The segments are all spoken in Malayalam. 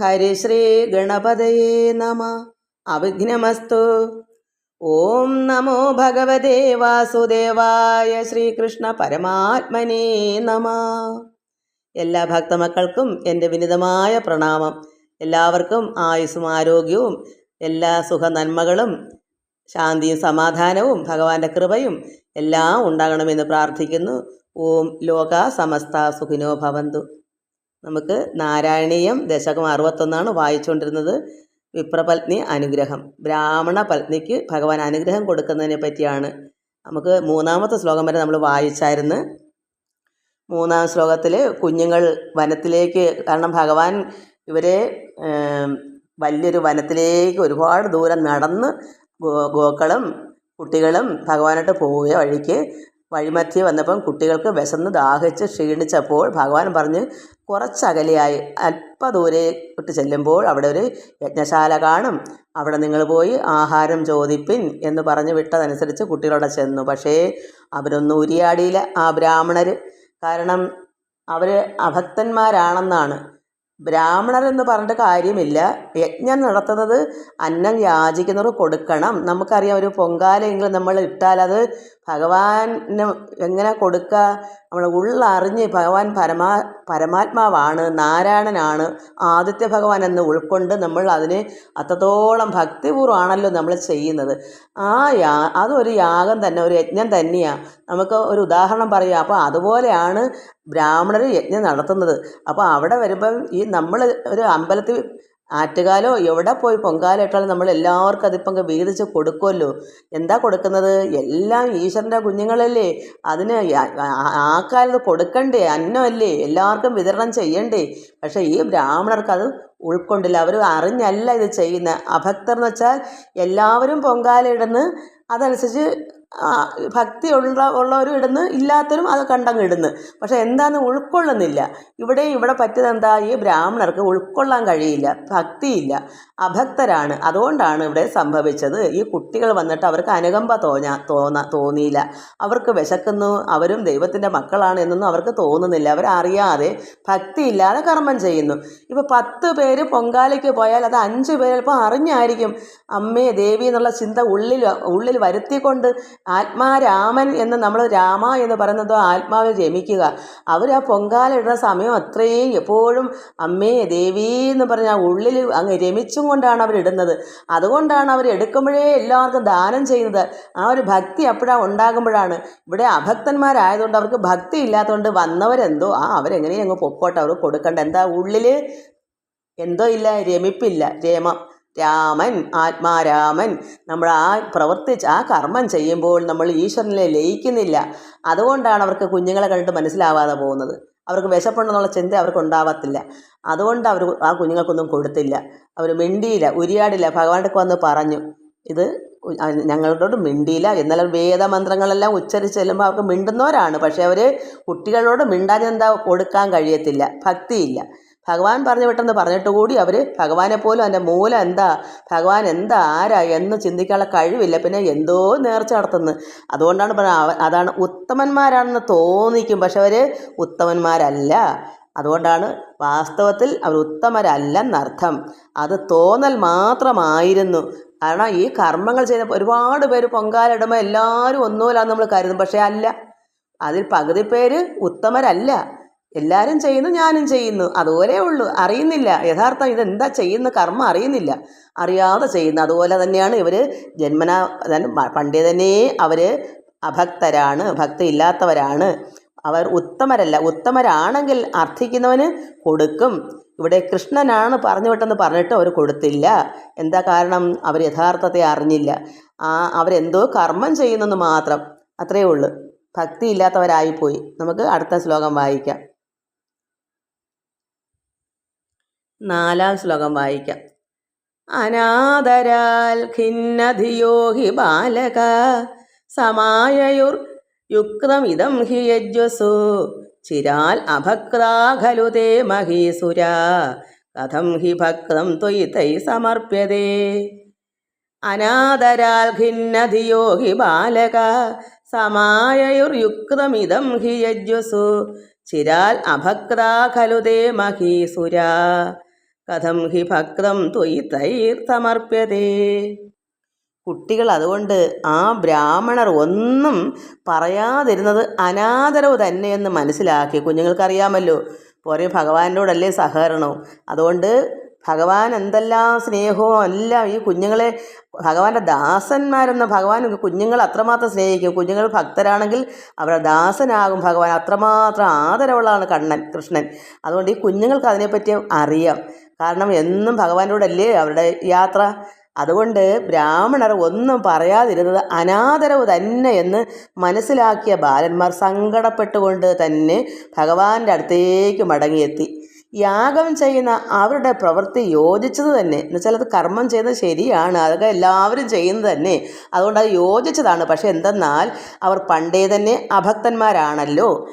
ഹരിശ്രീ ഗണപതയേ നമ അവിഘ്നമസ്തു ഓം നമോ ഭഗവതേ വാസുദേവായ ശ്രീകൃഷ്ണ പരമാത്മനേ നമ എല്ലാ ഭക്തമക്കൾക്കും എന്റെ വിനിതമായ പ്രണാമം. എല്ലാവർക്കും ആയുസ്സും ആരോഗ്യവും എല്ലാ സുഖ നന്മകളും ശാന്തിയും സമാധാനവും ഭഗവാന്റെ കൃപയും എല്ലാം ഉണ്ടാകണമെന്ന് പ്രാർത്ഥിക്കുന്നു. ഓം ലോക സമസ്ത സുഖിനോ ഭവന്തു. നമുക്ക് നാരായണീയം ദശകം അറുപത്തൊന്നാണ് വായിച്ചുകൊണ്ടിരുന്നത്. വിപ്രപത്നി അനുഗ്രഹം. ബ്രാഹ്മണ പത്നിക്ക് ഭഗവാൻ അനുഗ്രഹം കൊടുക്കുന്നതിനെ പറ്റിയാണ് നമുക്ക് മൂന്നാമത്തെ ശ്ലോകം വരെ നമ്മൾ വായിച്ചായിരുന്നു. മൂന്നാം ശ്ലോകത്തിൽ കുഞ്ഞുങ്ങൾ വനത്തിലേക്ക് കാരണം ഭഗവാൻ ഇവരെ വലിയൊരു വനത്തിലേക്ക് ഒരുപാട് ദൂരം നടന്ന് ഗോക്കളും കുട്ടികളും ഭഗവാനായിട്ട് പോയ വഴിക്ക് വഴിമധ്യേ വന്നപ്പം കുട്ടികൾക്ക് വിശന്ന് ദാഹിച്ച് ക്ഷീണിച്ചപ്പോൾ ഭഗവാൻ പറഞ്ഞ് കുറച്ചകലെയായി. അല്പദൂരെ വിട്ട് ചെല്ലുമ്പോൾ അവിടെ ഒരു യജ്ഞശാല കാണും. അവിടെ നിങ്ങൾ പോയി ആഹാരം ചോദിപ്പിൻ എന്ന് പറഞ്ഞ് വിട്ടതനുസരിച്ച് കുട്ടികളവിടെ ചെന്നു. പക്ഷേ അവരൊന്നും ഉരിയാടിയില്ല. ആ ബ്രാഹ്മണർ കാരണം അവർ അഭക്തന്മാരാണെന്നാണ്. ബ്രാഹ്മണരെന്ന് പറഞ്ഞിട്ട് കാര്യമില്ല. യജ്ഞം നടത്തുന്നത് അന്നം യാചിക്കുന്നവർ കൊടുക്കണം. നമുക്കറിയാം ഒരു പൊങ്കാലെങ്കിലും നമ്മൾ ഇട്ടാൽ അത് ഭഗവാന് എങ്ങനെ കൊടുക്കുക നമ്മൾ ഉള്ളറിഞ്ഞ് ഭഗവാൻ പരമാ പരമാത്മാവാണ് നാരായണനാണ് ആദിത്യ ഭഗവാൻ എന്ന് ഉൾക്കൊണ്ട് നമ്മൾ അതിന് അത്രത്തോളം ഭക്തിപൂർവമാണല്ലോ നമ്മൾ ചെയ്യുന്നത്. ആ യാ അതൊരു യാഗം തന്നെ ഒരു യജ്ഞം തന്നെയാണ് നമുക്ക് ഒരു ഉദാഹരണം പറയാം. അപ്പോൾ അതുപോലെയാണ് ബ്രാഹ്മണർ യജ്ഞം നടത്തുന്നത്. അപ്പോൾ അവിടെ വരുമ്പം ഈ നമ്മൾ ഒരു അമ്പലത്തിൽ ആറ്റുകാലോ എവിടെ പോയി പൊങ്കാല ഇട്ടാലും നമ്മൾ എല്ലാവർക്കും അതിപ്പം വീതിച്ച് കൊടുക്കുമല്ലോ എന്താ കൊടുക്കുന്നത്? എല്ലാം ഈശ്വരന്റെ കുഞ്ഞുങ്ങളല്ലേ. അതിന് ആ- കാലത്ത് കൊടുക്കണ്ടേ? അന്നമല്ലേ. എല്ലാവർക്കും വിതരണം ചെയ്യണ്ടേ. പക്ഷേ ഈ ബ്രാഹ്മണർക്ക് അത് ഉൾക്കൊണ്ടില്ല. അവർ അറിഞ്ഞല്ല ഇത് ചെയ്യുന്ന. അഭക്തർ എന്ന് വെച്ചാൽ എല്ലാവരും പൊങ്കാല ഇടുന്ന് അതനുസരിച്ച് ഭക്തി ഉള്ള ഉള്ളവരും ഇടുന്നു ഇല്ലാത്തവരും അത് കണ്ടങ്ങ് ഇടുന്നു. പക്ഷെ എന്താണെന്ന് ഉൾക്കൊള്ളുന്നില്ല. ഇവിടെ ഇവിടെ പറ്റിയത് എന്താ ഈ ബ്രാഹ്മണർക്ക് ഉൾക്കൊള്ളാൻ കഴിയില്ല ഭക്തിയില്ല അഭക്തരാണ്. അതുകൊണ്ടാണ് ഇവിടെ സംഭവിച്ചത്. ഈ കുട്ടികൾ വന്നിട്ട് അവർക്ക് അനുകമ്പ തോന്നാ തോന്ന തോന്നിയില്ല. അവർക്ക് വിശക്കുന്നു അവരും ദൈവത്തിന്റെ മക്കളാണ് എന്നൊന്നും അവർക്ക് തോന്നുന്നില്ല. അവരറിയാതെ ഭക്തിയില്ലാതെ കർമ്മം ചെയ്യുന്നു. ഇപ്പോൾ പത്ത് പേര് പൊങ്കാലയ്ക്ക് പോയാൽ അത് അഞ്ച് പേര് ചിലപ്പോൾ അറിഞ്ഞായിരിക്കും. അമ്മയെ ദേവി എന്നുള്ള ചിന്ത ഉള്ളിൽ ഉള്ളിൽ വരുത്തിക്കൊണ്ട് ആത്മാരാമൻ എന്ന് നമ്മൾ രാമ എന്ന് പറയുന്നത് ആത്മാവിൽ രമിക്കുക അവർ ആ പൊങ്കാല ഇടുന്ന സമയം അത്രയും എപ്പോഴും അമ്മേ ദേവി എന്ന് പറഞ്ഞ ഉള്ളിൽ അങ്ങ് രമിച്ചും കൊണ്ടാണ് അവർ ഇടുന്നത്. അതുകൊണ്ടാണ് അവർ എടുക്കുമ്പോഴേ എല്ലാവർക്കും ദാനം ചെയ്യുന്നത്. ആ ഒരു ഭക്തി അപ്പോഴാണ് ഉണ്ടാകുമ്പോഴാണ്. ഇവിടെ അഭക്തന്മാരായതുകൊണ്ട് അവർക്ക് ഭക്തി ഇല്ലാത്തതുകൊണ്ട് വന്നവരെന്തോ ആ അവരെങ്ങനെയും അങ്ങ് പൊക്കോട്ടെ അവർ കൊടുക്കണ്ട. എന്താ ഉള്ളിൽ എന്തോ ഇല്ല രമിപ്പില്ല രമം. രാമൻ ആത്മാരാമൻ. നമ്മൾ ആ പ്രവർത്തിച്ച് ആ കർമ്മം ചെയ്യുമ്പോൾ നമ്മൾ ഈശ്വരനെ ലയിക്കുന്നില്ല. അതുകൊണ്ടാണ് അവർക്ക് കുഞ്ഞുങ്ങളെ കണ്ടിട്ട് മനസ്സിലാവാതെ പോകുന്നത്. അവർക്ക് വിശപ്പുണ്ടെന്നുള്ള ചിന്ത അവർക്ക് ഉണ്ടാവത്തില്ല. അതുകൊണ്ട് അവർ ആ കുഞ്ഞുങ്ങൾക്കൊന്നും കൊടുത്തില്ല. അവർ മിണ്ടിയില്ല ഉരിയാടില്ല. ഭഗവാന്റെ വന്ന് പറഞ്ഞു ഇത് ഞങ്ങളോട് മിണ്ടിയില്ല. എന്നാലും വേദമന്ത്രങ്ങളെല്ലാം ഉച്ചരിച്ച് ചെല്ലുമ്പോൾ അവർക്ക് മിണ്ടുന്നവരാണ്. പക്ഷേ അവർ കുട്ടികളോട് മിണ്ടാൻ എന്താ കൊടുക്കാൻ കഴിയത്തില്ല? ഭക്തിയില്ല. ഭഗവാൻ പറഞ്ഞു വിട്ടെന്ന് പറഞ്ഞിട്ട് കൂടി അവർ ഭഗവാനെ പോലും അതിന്റെ മൂലം എന്താ? ഭഗവാൻ എന്താ? ആരാ? എന്ന് ചിന്തിക്കാനുള്ള കഴിവില്ല. പിന്നെ എന്തോ നേർച്ച നടത്തുന്നു. അതുകൊണ്ടാണ് പറഞ്ഞത് അതാണ് ഉത്തമന്മാരാണെന്ന് തോന്നിക്കും. പക്ഷെ അവർ ഉത്തമന്മാരല്ല. അതുകൊണ്ടാണ് വാസ്തവത്തിൽ അവർ ഉത്തമരല്ലെന്നർത്ഥം. അത് തോന്നൽ മാത്രമായിരുന്നു. കാരണം ഈ കർമ്മങ്ങൾ ചെയ്യുന്ന ഒരുപാട് പേര് പൊങ്കാലിടുമ്പോൾ എല്ലാവരും ഒന്നുമില്ലാന്ന് നമ്മൾ കരുതും. പക്ഷേ അല്ല. അതിൽ പകുതി പേര് ഉത്തമരല്ല. എല്ലാവരും ചെയ്യുന്നു ഞാനും ചെയ്യുന്നു. അതുപോലെ ഉള്ളൂ. അറിയുന്നില്ല. യഥാർത്ഥം ഇതെന്താ ചെയ്യുന്ന കർമ്മം അറിയുന്നില്ല. അറിയാതെ ചെയ്യുന്നു. അതുപോലെ തന്നെയാണ് ഇവർ ജന്മന പണ്ടേ തന്നെ അവർ അഭക്തരാണ് ഭക്തി ഇല്ലാത്തവരാണ് അവർ ഉത്തമരല്ല. ഉത്തമരാണെങ്കിൽ അർത്ഥിക്കുന്നവന് കൊടുക്കും. ഇവിടെ കൃഷ്ണനാണ് പറഞ്ഞു വിട്ടെന്ന് പറഞ്ഞിട്ട് അവർ കൊടുത്തില്ല. എന്താ കാരണം? അവർ യഥാർത്ഥത്തെ അറിഞ്ഞില്ല. ആ അവരെന്തോ കർമ്മം ചെയ്യുന്നെന്ന് മാത്രം. അത്രയേ ഉള്ളൂ. ഭക്തി ഇല്ലാത്തവരായിപ്പോയി നമുക്ക് അടുത്ത ശ്ലോകം വായിക്കാം. നാലാം ശ്ലോകം വായിക്കാം. അനാദരാൽ ഖിന്നധിയോഹി ബാലക സമായയുർ യുക്തമിതം ഹി യജ്വസു ചിരാൽ അഭക്താ ഖലു തേ മഹീസുര കഥം ഹി ഭക്തം ത്വയി തൈ സമർപ്യതേ അനാദരാൽ ഖിന്നധിയോ ഹി ബാലക സമായയുർയുക്തമിതം ഹി യജ്വസു ചിരാൽ അഭക്താ ഖലു തേ മഹീസുര കഥം ഹി ഭക്തം ത്വയി തൈർത്തമർപ്യതേ കുട്ടികൾ അതുകൊണ്ട് ആ ബ്രാഹ്മണർ ഒന്നും പറയാതിരുന്നത് അനാദരവ് തന്നെയെന്ന് മനസ്സിലാക്കി. കുഞ്ഞുങ്ങൾക്കറിയാമല്ലോ പോരെ ഭഗവാനോടല്ലേ സഹകരണവും അതുകൊണ്ട് ഭഗവാൻ എന്തെല്ലാം സ്നേഹവും എല്ലാം ഈ കുഞ്ഞുങ്ങളെ ഭഗവാന്റെ ദാസന്മാരെന്ന ഭഗവാൻ കുഞ്ഞുങ്ങൾ അത്രമാത്രം സ്നേഹിക്കും. കുഞ്ഞുങ്ങൾ ഭക്തരാണെങ്കിൽ അവരുടെ ദാസനാകും ഭഗവാൻ. അത്രമാത്രം ആദരവുള്ളതാണ് കണ്ണൻ കൃഷ്ണൻ. അതുകൊണ്ട് ഈ കുഞ്ഞുങ്ങൾക്ക് അതിനെപ്പറ്റി അറിയാം. കാരണം എന്നും ഭഗവാനോടല്ലേ അവരുടെ യാത്ര? അതുകൊണ്ട് ബ്രാഹ്മണർ ഒന്നും പറയാതിരുന്നത് അനാദരവ് തന്നെ എന്ന് മനസ്സിലാക്കിയ ബാലന്മാർ സങ്കടപ്പെട്ടുകൊണ്ട് തന്നെ ഭഗവാന്റെ അടുത്തേക്ക് മടങ്ങിയെത്തി. യാഗം ചെയ്യുന്ന അവരുടെ പ്രവൃത്തി യോജിച്ചത് തന്നെ. എന്നുവെച്ചാൽ അത് കർമ്മം ചെയ്യുന്നത് ശരിയാണ്. അതൊക്കെ എല്ലാവരും ചെയ്യുന്നത് തന്നെ. അതുകൊണ്ട് അത് യോജിച്ചതാണ്. പക്ഷേ എന്തെന്നാൽ അവർ പണ്ടേ തന്നെ അഭക്തന്മാരാണല്ലോ.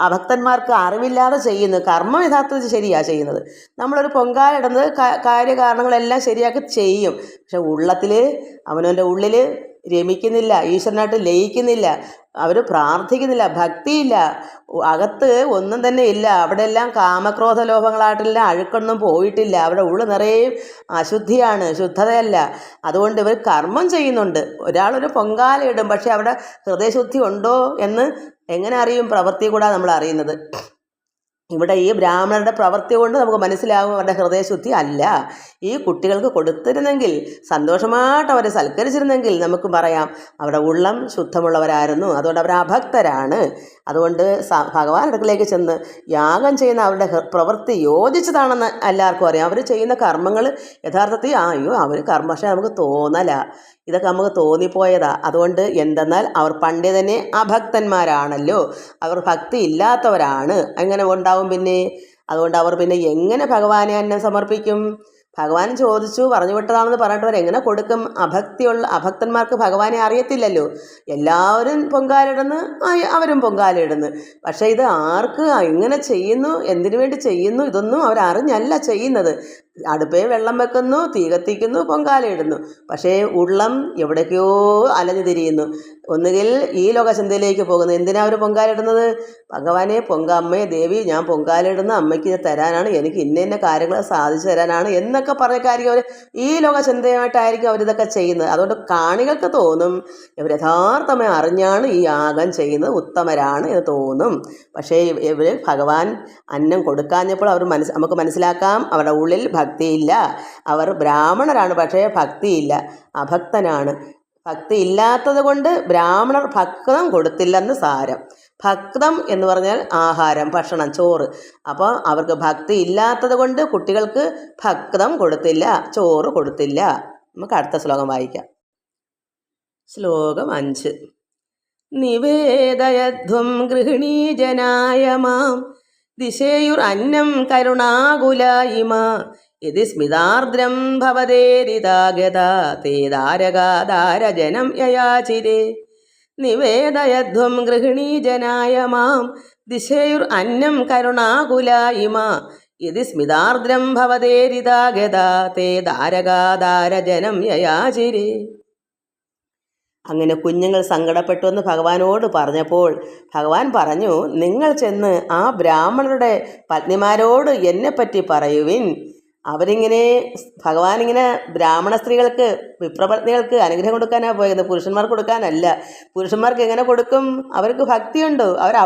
അഭക്തന്മാർക്ക് അറിവില്ലാതെ ചെയ്യുന്നു. കർമ്മം യഥാർത്ഥത്തിൽ ശരിയാണ് ചെയ്യുന്നത്. നമ്മളൊരു പൊങ്കാലിടുന്നത് കാര്യകാരണങ്ങളെല്ലാം ശരിയാക്കി ചെയ്യും. പക്ഷെ ഉള്ളത്തിൽ അവനവന്റെ ഉള്ളിൽ രമിക്കുന്നില്ല ഈശ്വരനായിട്ട് ലയിക്കുന്നില്ല അവർ പ്രാർത്ഥിക്കുന്നില്ല ഭക്തിയില്ല. അകത്ത് ഒന്നും തന്നെ ഇല്ല. അവിടെ എല്ലാം കാമക്രോധ ലോഭങ്ങളായിട്ടെല്ലാം അഴുക്കൊന്നും പോയിട്ടില്ല. അവിടെ ഉള്ളു നിറയെ അശുദ്ധിയാണ് ശുദ്ധതയല്ല. അതുകൊണ്ട് ഇവർ കർമ്മം ചെയ്യുന്നുണ്ട്. ഒരാളൊരു പൊങ്കാല ഇടും പക്ഷെ അവിടെ ഹൃദയശുദ്ധി ഉണ്ടോ എന്ന് എങ്ങനെ അറിയും? പ്രവൃത്തി കൂടാ നമ്മൾ അറിയുന്നത്. ഇവിടെ ഈ ബ്രാഹ്മണരുടെ പ്രവൃത്തി കൊണ്ട് നമുക്ക് മനസ്സിലാകും അവരുടെ ഹൃദയശുദ്ധി അല്ല. ഈ കുട്ടികൾക്ക് കൊടുത്തിരുന്നെങ്കിൽ സന്തോഷമായിട്ട് അവരെ സൽക്കരിച്ചിരുന്നെങ്കിൽ നമുക്ക് പറയാം അവരുടെ ഉള്ളം ശുദ്ധമുള്ളവരായിരുന്നു. അതുകൊണ്ട് അവർ അഭക്തരാണ്. അതുകൊണ്ട് ഭഗവാൻ അടുക്കലേക്ക് ചെന്ന് യാഗം ചെയ്യുന്ന അവരുടെ പ്രവൃത്തി യോജിച്ചതാണെന്ന് എല്ലാവർക്കും അറിയാം. അവർ ചെയ്യുന്ന കർമ്മങ്ങൾ യഥാർത്ഥത്തിൽ അയ്യോ അവർ കർമ്മ പക്ഷേ നമുക്ക് തോന്നല. ഇതൊക്കെ നമുക്ക് തോന്നിപ്പോയതാ. അതുകൊണ്ട് എന്തെന്നാൽ അവർ പണ്ടേ തന്നെ അഭക്തന്മാരാണല്ലോ. അവർ ഭക്തി ഇല്ലാത്തവരാണ്. അങ്ങനെ ഉണ്ടാവും പിന്നെ. അതുകൊണ്ട് അവർ പിന്നെ എങ്ങനെ ഭഗവാനെ എന്നെ സമർപ്പിക്കും? ഭഗവാൻ ചോദിച്ചു പറഞ്ഞു വിട്ടതാണെന്ന് പറഞ്ഞിട്ട് അവർ എങ്ങനെ കൊടുക്കും? അഭക്തിയുള്ള അഭക്തന്മാർക്ക് ഭഗവാനെ അറിയത്തില്ലല്ലോ. എല്ലാവരും പൊങ്കാലിടുന്നു അവരും പൊങ്കാലിടുന്നു പക്ഷേ ഇത് ആർക്ക് എങ്ങനെ ചെയ്യുന്നു എന്തിനു വേണ്ടി ചെയ്യുന്നു? ഇതൊന്നും അവരറിഞ്ഞല്ല ചെയ്യുന്നത്. അടുപ്പേ വെള്ളം വെക്കുന്നു തീ കത്തിക്കുന്നു പൊങ്കാലയിടുന്നു പക്ഷേ ഉള്ളം എവിടേക്കോ അലഞ്ഞു തിരിയുന്നു. ഒന്നുകിൽ ഈ ലോകചിന്തയിലേക്ക് പോകുന്നു. എന്തിനാ അവർ പൊങ്കാലിടുന്നത് ഭഗവാനെ പൊങ്ക അമ്മയെ ദേവി ഞാൻ പൊങ്കാലിടുന്ന അമ്മയ്ക്ക് തരാനാണ്. എനിക്ക് ഇന്ന ഇന്ന കാര്യങ്ങൾ സാധിച്ചു തരാനാണ് എന്നൊക്കെ പറഞ്ഞൊക്കെ അവർ ഈ ലോകചിന്തയുമായിട്ടായിരിക്കും അവരിതൊക്കെ ചെയ്യുന്നത്. അതുകൊണ്ട് കാണികൾക്ക് തോന്നും ഇവർ യഥാർത്ഥമായി അറിഞ്ഞാണ് ഈ യാഗം ചെയ്യുന്നത് ഉത്തമരാണ് എന്ന് തോന്നും. പക്ഷേ ഇവർ ഭഗവാൻ അന്നം കൊടുക്കാഞ്ഞപ്പോൾ അവർ മനസ്സ് നമുക്ക് മനസ്സിലാക്കാം. അവരുടെ ഉള്ളിൽ ഭക്തിയില്ല. അവർ ബ്രാഹ്മണരാണ് പക്ഷേ ഭക്തിയില്ല. അഭക്തനാണ്. ഭക്തി ഇല്ലാത്തത് കൊണ്ട് ബ്രാഹ്മണർ ഭക്തം കൊടുത്തില്ലെന്ന് സാരം. ഭക്തം എന്ന് പറഞ്ഞാൽ ആഹാരം ഭക്ഷണം ചോറ്. അപ്പോൾ അവർക്ക് ഭക്തി ഇല്ലാത്തത് കൊണ്ട് കുട്ടികൾക്ക് ഭക്തം കൊടുത്തില്ല ചോറ് കൊടുത്തില്ല. നമുക്ക് അടുത്ത ശ്ലോകം വായിക്കാം. ശ്ലോകം അഞ്ച്. നിവേദയധ്വം ഗൃഹിണീജനായ മാം ദിശേയുർ അന്നം കരുണാകുലായിമ യതി സ്മിതാർദ്രം ഭവതേരിതാഗത തേ യയാചിരേ. നിവേദയധ്വം ഗൃഹിണീജനായ മാം ദിശയുർ അന്നം കരുണാകുലായിമ ഇതി സ്മിതാർദ്രം ഭവതേരിതാഗത തേ യയാചിരേ. അങ്ങനെ കുഞ്ഞുങ്ങൾ സങ്കടപ്പെട്ടു എന്ന് ഭഗവാനോട് പറഞ്ഞപ്പോൾ ഭഗവാൻ പറഞ്ഞു നിങ്ങൾ ചെന്ന് ആ ബ്രാഹ്മണരുടെ പത്നിമാരോട് എന്നെപ്പറ്റി പറയുവിൻ. അവരിങ്ങനെ ഭഗവാൻ ഇങ്ങനെ ബ്രാഹ്മണ സ്ത്രീകൾക്ക് വിപ്രപത്നികൾക്ക് അനുഗ്രഹം കൊടുക്കാനാണ് പോയത്. പുരുഷന്മാർക്ക് കൊടുക്കാനല്ല. പുരുഷന്മാർക്ക് എങ്ങനെ കൊടുക്കും? അവർക്ക് ഭക്തിയുണ്ട്. അവർ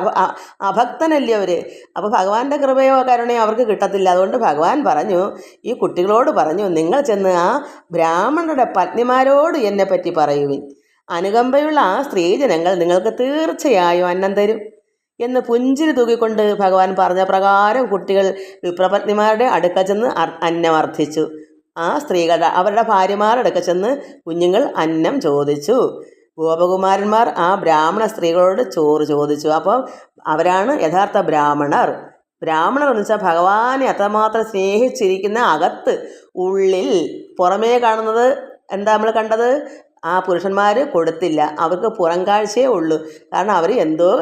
അഭക്തനല്ലേ അവർ അപ്പോൾ ഭഗവാന്റെ കൃപയോ കരുണയോ അവർക്ക് കിട്ടത്തില്ല. അതുകൊണ്ട് ഭഗവാൻ പറഞ്ഞു ഈ കുട്ടികളോട് പറഞ്ഞു നിങ്ങൾ ചെന്ന് ആ ബ്രാഹ്മണരുടെ പത്നിമാരോട് എന്നെപ്പറ്റി പറയുവിൻ. അനുകമ്പയുള്ള ആ സ്ത്രീജനങ്ങൾ നിങ്ങൾക്ക് തീർച്ചയായും അന്നം തരും. എന്ന് പുഞ്ചിരി തൂക്കിക്കൊണ്ട് ഭഗവാൻ പറഞ്ഞ പ്രകാരം കുട്ടികൾ വിപ്രപത്നിമാരുടെ അടുക്ക ചെന്ന് അന്നമർത്ഥിച്ചു ആ സ്ത്രീകളുടെ അവരുടെ ഭാര്യമാരുടെ അടുക്ക ചെന്ന് കുഞ്ഞുങ്ങൾ അന്നം ചോദിച്ചു. ഗോപകുമാരന്മാർ ആ ബ്രാഹ്മണ സ്ത്രീകളോട് ചോറ് ചോദിച്ചു. അപ്പോൾ അവരാണ് യഥാർത്ഥ ബ്രാഹ്മണർ. ബ്രാഹ്മണർ എന്ന് വെച്ചാൽ ഭഗവാനെ അത്രമാത്രം സ്നേഹിച്ചിരിക്കുന്ന അകത്ത് ഉള്ളിൽ പുറമേ കാണുന്നത് എന്താ നമ്മൾ കണ്ടത്? ആ പുരുഷന്മാർ കൊടുത്തില്ല. അവർക്ക് പുറം കാഴ്ചയേ ഉള്ളൂ. കാരണം അവർ എന്തോ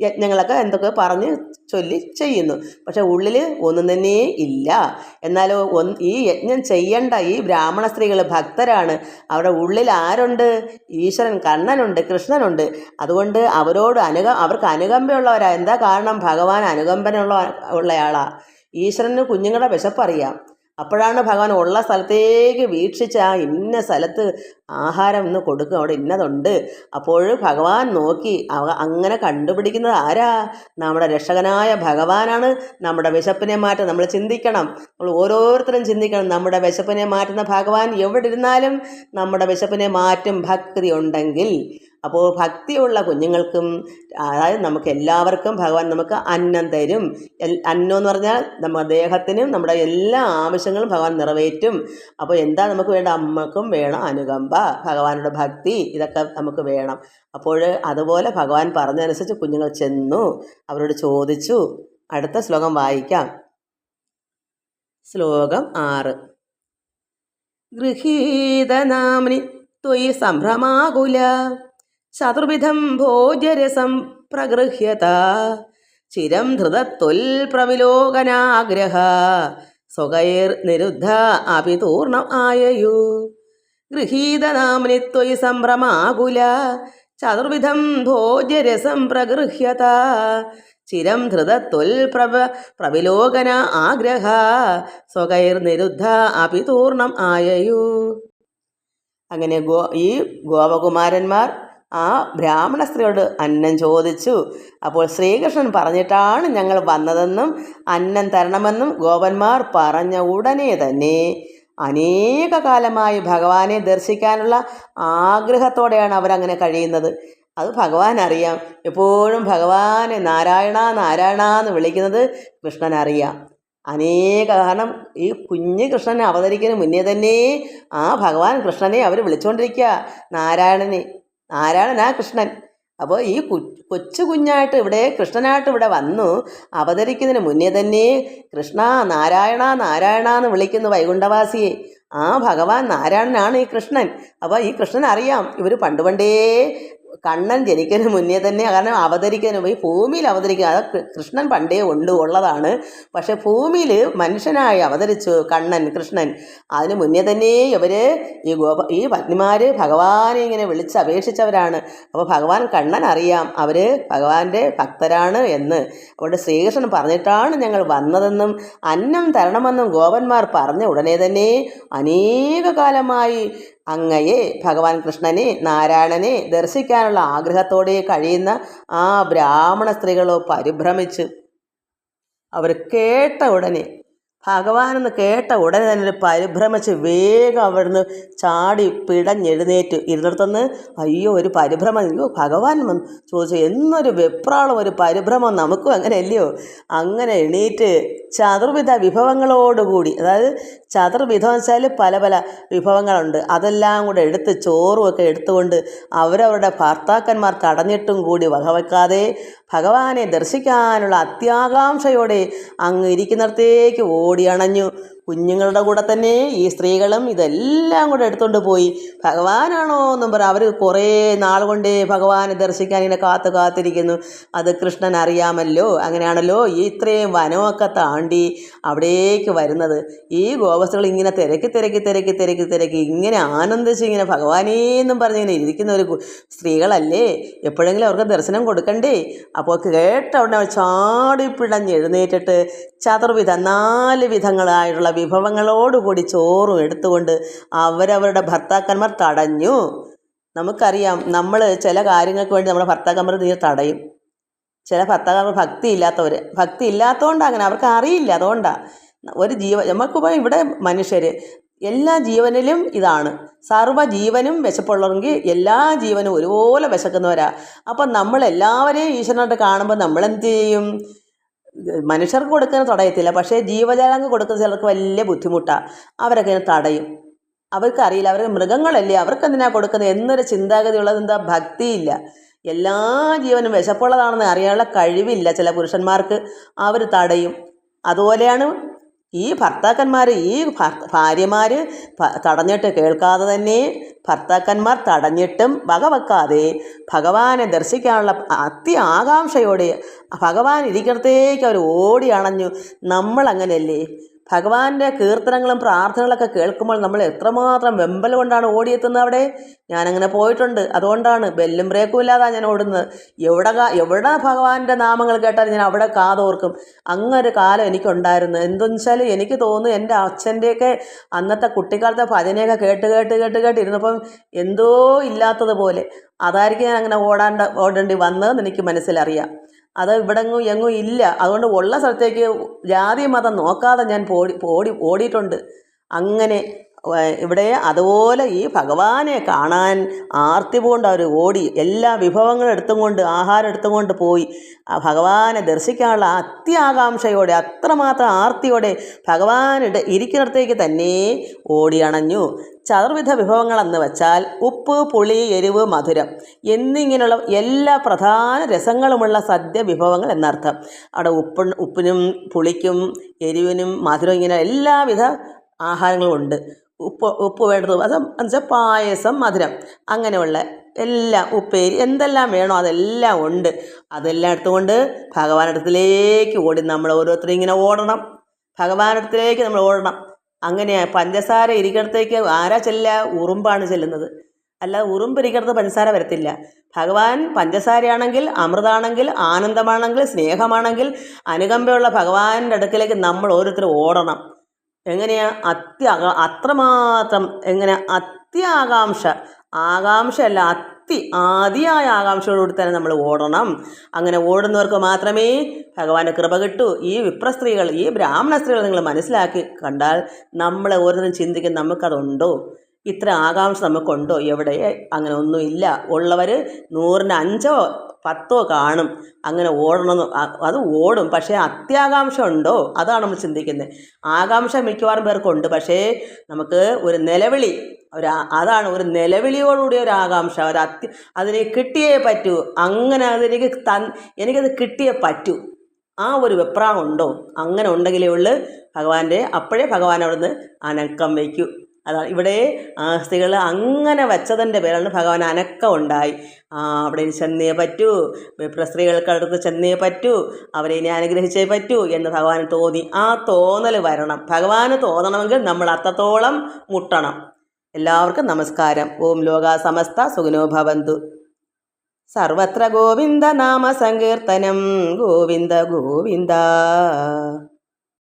യജ്ഞങ്ങളൊക്കെ എന്തൊക്കെ പറഞ്ഞ് ചൊല്ലി ചെയ്യുന്നു. പക്ഷെ ഉള്ളിൽ ഒന്നും തന്നെ ഇല്ല. എന്നാലോ ഈ യജ്ഞം ചെയ്യേണ്ട ഈ ബ്രാഹ്മണ സ്ത്രീകൾ ഭക്തരാണ്. അവരുടെ ഉള്ളിൽ ആരുണ്ട്? ഈശ്വരൻ കണ്ണനുണ്ട് കൃഷ്ണനുണ്ട്. അതുകൊണ്ട് അവരോട് അനുക അവർക്ക് അനുകമ്പയുള്ളവരാ. എന്താ കാരണം? ഭഗവാൻ അനുകമ്പനുള്ള ഉള്ളയാളാ. ഈശ്വരന് കുഞ്ഞുങ്ങളുടെ വിശപ്പറിയാം. അപ്പോഴാണ് ഭഗവാൻ ഉള്ള സ്ഥലത്തേക്ക് വീക്ഷിച്ച് ആ ഇന്ന സ്ഥലത്ത് ആഹാരം ഇന്ന് കൊടുക്കും അവിടെ ഇന്നതുണ്ട്. അപ്പോൾ ഭഗവാൻ നോക്കി അങ്ങനെ കണ്ടുപിടിക്കുന്നത് ആരാ? നമ്മുടെ രക്ഷകനായ ഭഗവാനാണ്. നമ്മുടെ വിശപ്പിനെ മാറ്റം നമ്മൾ ചിന്തിക്കണം. നമ്മൾ ഓരോരുത്തരും ചിന്തിക്കണം. നമ്മുടെ വിശപ്പിനെ മാറ്റുന്ന ഭഗവാൻ എവിടെ ഇരുന്നാലും നമ്മുടെ വിശപ്പിനെ മാറ്റും ഭക്തി ഉണ്ടെങ്കിൽ അപ്പോൾ ഭക്തിയുള്ള കുഞ്ഞുങ്ങൾക്കും അതായത് നമുക്ക് എല്ലാവർക്കും ഭഗവാൻ നമുക്ക് അന്നം തരും. അന്നം എന്ന് പറഞ്ഞാൽ നമ്മുടെ ദേഹത്തിനും നമ്മുടെ എല്ലാ ആവശ്യങ്ങളും ഭഗവാൻ നിറവേറ്റും. അപ്പോൾ എന്താ നമുക്ക് വേണ്ട അമ്മക്കും വേണം അനുകമ്പ ഭഗവാനോട് ഭക്തി ഇതൊക്കെ നമുക്ക് വേണം. അപ്പോൾ അതുപോലെ ഭഗവാൻ പറഞ്ഞതനുസരിച്ച് കുഞ്ഞുങ്ങൾ ചെന്നു അവരോട് ചോദിച്ചു. അടുത്ത ശ്ലോകം വായിക്കാം. ശ്ലോകം ആറ്. ഗൃഹീതനാമിനി ത്വയി സംഭ്രമാകുല. ചതുർവിധം ഭോജ്യരസം പ്രഗൃഹ്യത. ചിരം ധൃതത്വൽ പ്രവിലോകനാഗ്രഹ. സ്വകൈർ നിരുദ്ധ അപിതൂർണം ആയയു. ഗൃഹീതനാംനി ത്വയി സംഭ്രമാകുല. ചതുർവിധം ഭോജ്യരസം പ്രഗൃഹ്യത. ചിരം ധൃതത്വൽ പ്രവ പ്രവിലോകന ആഗ്രഹ. സ്വകൈർ നിരുദ്ധ അഭിതൂർണം ആയയു. അങ്ങനെ ഗോ ഈ ഗോപകുമാരന്മാർ ആ ബ്രാഹ്മണ സ്ത്രീയോട് അന്നം ചോദിച്ചു. അപ്പോൾ ശ്രീകൃഷ്ണൻ പറഞ്ഞിട്ടാണ് ഞങ്ങൾ വന്നതെന്നും അന്നം തരണമെന്നും ഗോപന്മാർ പറഞ്ഞ ഉടനെ തന്നെ അനേക കാലമായി ഭഗവാനെ ദർശിക്കാനുള്ള ആഗ്രഹത്തോടെയാണ് അവരങ്ങനെ കഴിയുന്നത്. അത് ഭഗവാൻ അറിയാം എപ്പോഴും ഭഗവാനെ നാരായണ നാരായണ എന്ന് വിളിക്കുന്നത് കൃഷ്ണൻ അറിയാം അനേക കാരണം ഈ കുഞ്ഞ് കൃഷ്ണനെ അവതരിക്കുന്നതിന് മുന്നേ തന്നെ ആ ഭഗവാൻ കൃഷ്ണനെ അവർ വിളിച്ചുകൊണ്ടിരിക്കുക നാരായണനെ നാരായണനാ കൃഷ്ണൻ. അപ്പോൾ ഈ കൊച്ചു കുഞ്ഞായിട്ട് ഇവിടെ കൃഷ്ണനായിട്ട് ഇവിടെ വന്നു അവതരിക്കുന്നതിന് മുന്നേ തന്നെ കൃഷ്ണ നാരായണ നാരായണ എന്ന് വിളിക്കുന്നു വൈകുണ്ഠവാസിയെ ആ ഭഗവാൻ നാരായണനാണ് ഈ കൃഷ്ണൻ. അപ്പോൾ ഈ കൃഷ്ണൻ അറിയാം ഇവർ പണ്ട് പണ്ടേ കണ്ണൻ ജനിക്കുന്ന മുന്നേ തന്നെ കാരണം അവതരിക്കാനും പോയി ഭൂമിയിൽ അവതരിക്കുക അത് കൃഷ്ണൻ പണ്ടേ ഉണ്ട് ഉള്ളതാണ്. പക്ഷെ ഭൂമിയിൽ മനുഷ്യനായി അവതരിച്ചു കണ്ണൻ കൃഷ്ണൻ. അതിന് മുന്നേ തന്നെ ഇവർ ഈ ഗോപ ഈ പത്നിമാർ ഭഗവാനെ ഇങ്ങനെ വിളിച്ച് അപേക്ഷിച്ചവരാണ്. അപ്പോൾ ഭഗവാൻ കണ്ണൻ അറിയാം അവർ ഭഗവാന്റെ ഭക്തരാണ് എന്ന്. അതുകൊണ്ട് ശ്രീകൃഷ്ണൻ പറഞ്ഞിട്ടാണ് ഞങ്ങൾ വന്നതെന്നും അന്നം തരണമെന്നും ഗോപന്മാർ പറഞ്ഞ ഉടനെ തന്നെ അനേക കാലമായി അങ്ങയെ ഭഗവാൻ കൃഷ്ണനെ നാരായണനെ ദർശിക്കാനുള്ള ആഗ്രഹത്തോടെ കഴിയുന്ന ആ ബ്രാഹ്മണ സ്ത്രീകളോ പരിഭ്രമിച്ച്. അവർ കേട്ട ഉടനെ ഭഗവാനെന്ന് കേട്ട ഉടനെ തന്നെ ഒരു പരിഭ്രമിച്ച് വേഗം അവിടുന്ന് ചാടി പിടഞ്ഞെഴുന്നേറ്റ് ഇരുന്നിടത്തുനിന്ന് അയ്യോ ഒരു പരിഭ്രമം. അയ്യോ ഭഗവാൻ ചോദിച്ചു എന്നൊരു വെപ്രാളം ഒരു പരിഭ്രമം നമുക്കും അങ്ങനെ അല്ലയോ അങ്ങനെ എണീറ്റ് ചതുർവിധ വിഭവങ്ങളോടുകൂടി അതായത് ചതുർവിധം വെച്ചാൽ പല പല വിഭവങ്ങളുണ്ട്. അതെല്ലാം കൂടെ എടുത്ത് ചോറുമൊക്കെ എടുത്തുകൊണ്ട് അവരവരുടെ ഭർത്താക്കന്മാർ തടഞ്ഞിട്ടും കൂടി വകവെക്കാതെ ഭഗവാനെ ദർശിക്കാനുള്ള അത്യാകാംക്ഷയോടെ അങ്ങ് ഇരിക്കുന്നിടത്തേക്ക് ഓടിയണഞ്ഞു കുഞ്ഞുങ്ങളുടെ കൂടെ തന്നെ ഈ സ്ത്രീകളും ഇതെല്ലാം കൂടെ എടുത്തുകൊണ്ട് പോയി. ഭഗവാനാണോ എന്നും പറ അവർ കുറേ നാൾ കൊണ്ടേ ഭഗവാനെ ദർശിക്കാൻ ഇങ്ങനെ കാത്തു കാത്തിരിക്കുന്നു. അത് കൃഷ്ണൻ അറിയാമല്ലോ. അങ്ങനെയാണല്ലോ ഈ ഇത്രയും വനമൊക്കെ താണ്ടി അവിടേക്ക് വരുന്നത്. ഈ ഗോപസ്തുകൾ ഇങ്ങനെ തിരക്കി തിരക്കി തിരക്കി തിരക്കി തിരക്കി ഇങ്ങനെ ആനന്ദിച്ച് ഇങ്ങനെ ഭഗവാനേ എന്നും പറഞ്ഞ് ഇങ്ങനെ ഇരിക്കുന്ന ഒരു സ്ത്രീകളല്ലേ? എപ്പോഴെങ്കിലും അവർക്ക് ദർശനം കൊടുക്കണ്ടേ? അപ്പോൾ കേട്ട ഉടനെ ചാടിപ്പിടഞ്ഞ് എഴുന്നേറ്റിട്ട് ചതുർവിധ നാല് വിധങ്ങളായിട്ടുള്ള വിഭവങ്ങളോടുകൂടി ചോറും എടുത്തുകൊണ്ട് അവരവരുടെ ഭർത്താക്കന്മാർ തടഞ്ഞു. നമുക്കറിയാം നമ്മൾ ചില കാര്യങ്ങൾക്ക് വേണ്ടി നമ്മുടെ ഭർത്താക്കന്മാർ തീരെ തടയും. ചില ഭർത്താക്കന്മാർ ഭക്തി ഇല്ലാത്തവർ ഭക്തി ഇല്ലാത്തതുകൊണ്ടാണ് അങ്ങനെ അവർക്ക് അറിയില്ല. അതുകൊണ്ടാണ് ഒരു ജീവ നമുക്കിപ്പോൾ ഇവിടെ മനുഷ്യർ എല്ലാ ജീവനിലും ഇതാണ്. സർവ ജീവനും വിശപ്പുള്ളവർക്ക് എല്ലാ ജീവനും ഒരുപോലെ വിശക്കുന്നവരാ. അപ്പം നമ്മളെല്ലാവരെയും ഈശ്വരനായിട്ട് കാണുമ്പോൾ നമ്മൾ എന്ത് ചെയ്യും? മനുഷ്യർക്ക് കൊടുക്കുന്ന തടയത്തില്ല. പക്ഷേ ജീവജാലങ്ങൾക്ക് കൊടുക്കുന്ന ചിലർക്ക് വലിയ ബുദ്ധിമുട്ടാണ് അവരൊക്കെ തടയും. അവർക്കറിയില്ല. അവർ മൃഗങ്ങളല്ലേ? അവർക്ക് എന്തിനാണ് കൊടുക്കുന്നത്? എന്നൊരു ചിന്താഗതി ഉള്ളത് എന്താ? ഭക്തിയില്ല. എല്ലാ ജീവനും വിശപ്പുള്ളതാണെന്ന് അറിയാനുള്ള കഴിവില്ല ചില പുരുഷന്മാർക്ക്. അവർ തടയും. അതുപോലെയാണ് ഈ ഭർത്താക്കന്മാർ ഈ ഭാര്യമാർ തടഞ്ഞിട്ട് കേൾക്കാതെ തന്നെ ഭർത്താക്കന്മാർ തടഞ്ഞിട്ടും വകവെക്കാതെ ഭഗവാനെ ദർശിക്കാനുള്ള അതി ആകാംക്ഷയോടെ ഭഗവാൻ ഇരിക്കണത്തേക്ക് അവർ ഓടി അണഞ്ഞു. നമ്മൾ അങ്ങനെയല്ലേ ഭഗവാന്റെ കീർത്തനങ്ങളും പ്രാർത്ഥനകളൊക്കെ കേൾക്കുമ്പോൾ നമ്മൾ എത്രമാത്രം വെമ്പൽ കൊണ്ടാണ് ഓടിയെത്തുന്നത് അവിടെ? ഞാനങ്ങനെ പോയിട്ടുണ്ട്. അതുകൊണ്ടാണ് ബെല്ലും ബ്രേക്കും ഇല്ലാതാണ് ഞാൻ ഓടുന്നത്. എവിടെ എവിടെ ഭഗവാന്റെ നാമങ്ങൾ കേട്ടാൽ ഞാൻ അവിടെ കാതോർക്കും. അങ്ങൊരു കാലം എനിക്കുണ്ടായിരുന്നു. എന്തെന്ന് വെച്ചാൽ എനിക്ക് തോന്നുന്നു എന്റെ അച്ഛന്റെയൊക്കെ അന്നത്തെ കുട്ടിക്കാലത്തെ ഭജനയൊക്കെ കേട്ട് കേട്ട് കേട്ട് കേട്ട് ഇരുന്നപ്പം എന്തോ ഇല്ലാത്തതുപോലെ അതായിരിക്കും ഞാൻ അങ്ങനെ ഓടാണ്ട ഓടേണ്ടി വന്നതെന്ന് എനിക്ക് മനസ്സിലറിയാം. അത് ഇവിടെ എങ്ങും ഇല്ല. അതുകൊണ്ട് ഉള്ള സ്ഥലത്തേക്ക് ജാതി മതം നോക്കാതെ ഞാൻ പോടി ഓടി ഓടിയിട്ടുണ്ട്. അങ്ങനെ ഇവിടെ അതുപോലെ ഈ ഭഗവാനെ കാണാൻ ആർത്തി കൊണ്ട് അവർ ഓടി. എല്ലാ വിഭവങ്ങളും എടുത്തും കൊണ്ട് ആഹാരം എടുത്തും കൊണ്ട് പോയി. ആ ഭഗവാനെ ദർശിക്കാനുള്ള അത്യാകാംക്ഷയോടെ അത്രമാത്രം ആർത്തിയോടെ ഭഗവാനുടെ ഇരിക്കുന്നിടത്തേക്ക് തന്നെ ഓടിയണഞ്ഞു ചതുർവിധ വിഭവങ്ങളെന്ന് വെച്ചാൽ ഉപ്പ് പുളി എരിവ് മധുരം എന്നിങ്ങനെയുള്ള എല്ലാ പ്രധാന രസങ്ങളുമുള്ള സദ്യ വിഭവങ്ങൾ എന്നർത്ഥം. അവിടെ ഉപ്പ് ഉപ്പിനും പുളിക്കും എരിവിനും മധുരം ഇങ്ങനെ എല്ലാവിധ ആഹാരങ്ങളും ഉണ്ട്. ഉപ്പ് ഉപ്പ് വേണ്ടത് അത് എന്നുവെച്ചാൽ പായസം മധുരം അങ്ങനെയുള്ള എല്ലാം ഉപ്പേരി എന്തെല്ലാം വേണോ അതെല്ലാം ഉണ്ട്. അതെല്ലാം എടുത്തുകൊണ്ട് ഭഗവാനടുത്തിലേക്ക് ഓടി നമ്മൾ ഓരോരുത്തരും ഇങ്ങനെ ഓടണം. ഭഗവാനടുത്തിലേക്ക് നമ്മൾ ഓടണം. അങ്ങനെ പഞ്ചസാര ഇരിക്കടത്തേക്ക് ആരാ ചെല്ലുക? ഉറുമ്പാണ് ചെല്ലുന്നത്. അല്ലാതെ ഉറുമ്പ് ഇരിക്കടത്ത് പഞ്ചസാര വരത്തില്ല. ഭഗവാൻ പഞ്ചസാരയാണെങ്കിൽ അമൃതാണെങ്കിൽ ആനന്ദമാണെങ്കിൽ സ്നേഹമാണെങ്കിൽ അനുകമ്പയുള്ള ഭഗവാന്റെ അടുക്കിലേക്ക് നമ്മൾ ഓരോരുത്തരും ഓടണം. എങ്ങനെയാ? അത്യ അത്രമാത്രം എങ്ങനെ? അത്യാകാംക്ഷ. ആകാംക്ഷയല്ല അത്തി ആദിയായ ആകാംക്ഷയോടുകൂടി തന്നെ നമ്മൾ ഓടണം. അങ്ങനെ ഓടുന്നവർക്ക് മാത്രമേ ഭഗവാന്റെ കൃപ കിട്ടൂ. ഈ വിപ്ര സ്ത്രീകൾ ഈ ബ്രാഹ്മണ സ്ത്രീകൾ നിങ്ങൾ മനസ്സിലാക്കി കണ്ടാൽ നമ്മളെ ഓരോരുത്തരും ചിന്തിക്കും നമുക്കതുണ്ടോ? ഇത്ര ആകാംക്ഷ നമുക്കുണ്ടോ എവിടെ? അങ്ങനെ ഒന്നുമില്ല ഉള്ളവർ നൂറിന് അഞ്ചോ പത്തോ കാണും. അങ്ങനെ ഓടണമെന്ന് അത് ഓടും. പക്ഷേ അത്യാകാംക്ഷ ഉണ്ടോ? അതാണ് നമ്മൾ ചിന്തിക്കുന്നത്. ആകാംക്ഷ മിക്കവാറും പേർക്കുണ്ട്. പക്ഷേ നമുക്ക് ഒരു നിലവിളി ഒരു അതാണ് ഒരു നിലവിളിയോടുകൂടിയ ഒരു ആകാംക്ഷ. ഒരു അത്യ അതിന് കിട്ടിയേ പറ്റൂ. അങ്ങനെ അതെനിക്ക് തൻ എനിക്കത് കിട്ടിയേ പറ്റൂ. ആ ഒരു വെപ്രാളം ഉണ്ടോ? അങ്ങനെ ഉണ്ടെങ്കിലേ ഉള്ളു ഭഗവാന്റെ അപ്പോഴേ ഭഗവാൻ അവിടുന്ന് അനക്കം വയ്ക്കൂ. അതാണ്. ഇവിടെ സ്ത്രീകൾ അങ്ങനെ വെച്ചതിന്റെ പേരാണ് ഭഗവാൻ അനക്കം ഉണ്ടായി. അവിടെ ഇനി ചെന്നേ പറ്റൂ. വിപ്ര സ്ത്രീകൾക്ക് അടുത്ത് ചെന്നേ പറ്റൂ. അവരെ ഇനി അനുഗ്രഹിച്ചേ പറ്റൂ എന്ന് ഭഗവാൻ തോന്നി. ആ തോന്നൽ വരണം. ഭഗവാന് തോന്നണമെങ്കിൽ നമ്മൾ അത്രത്തോളം മുട്ടണം. എല്ലാവർക്കും നമസ്കാരം. ഓം ലോക സമസ്ത സുഖനോ ഭവന്തു. സർവത്ര ഗോവിന്ദ നാമ സങ്കീർത്തനം. ഗോവിന്ദ ഗോവിന്ദ.